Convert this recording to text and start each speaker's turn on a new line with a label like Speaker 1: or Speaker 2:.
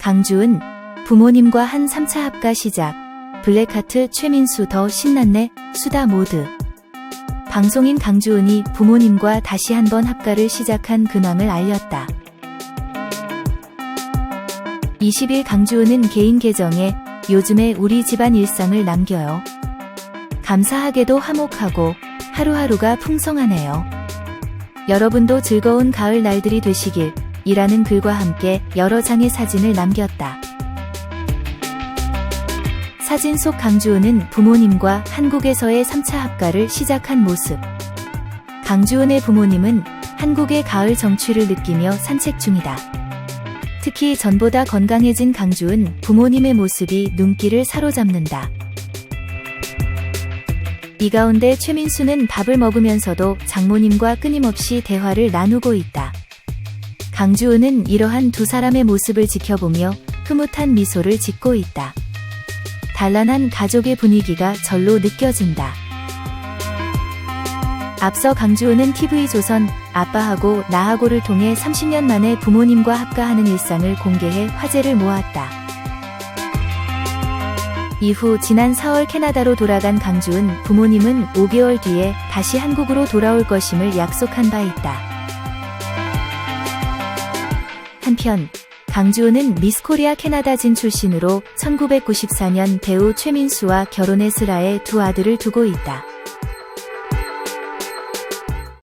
Speaker 1: 강주은 부모님과 한 3차 합가 시작. 블랙하트 최민수 더 신났네 수다 모드. 방송인 강주은이 부모님과 다시 한번 합가를 시작한 근황을 알렸다. 20일 강주은은 개인 계정에 요즘에 우리 집안 일상을 남겨요. 감사하게도 화목하고 하루하루가 풍성하네요. 여러분도 즐거운 가을 날들이 되시길 이라는 글과 함께 여러 장의 사진을 남겼다. 사진 속 강주은은 부모님과 한국에서의 3차 합가를 시작한 모습. 강주은의 부모님은 한국의 가을 정취를 느끼며 산책 중이다. 특히 전보다 건강해진 강주은 부모님의 모습이 눈길을 사로잡는다. 이 가운데 최민수는 밥을 먹으면서도 장모님과 끊임없이 대화를 나누고 있다. 강주은은 이러한 두 사람의 모습을 지켜보며 흐뭇한 미소를 짓고 있다. 단란한 가족의 분위기가 절로 느껴진다. 앞서 강주은은 TV조선 아빠하고 나하고를 통해 30년 만에 부모님과 합가하는 일상을 공개해 화제를 모았다. 이후 지난 4월 캐나다로 돌아간 강주은 부모님은 5개월 뒤에 다시 한국으로 돌아올 것임을 약속한 바 있다. 한편 강주은은 미스코리아 캐나다진 출신으로 1994년 배우 최민수와 결혼해 슬아의 두 아들을 두고 있다.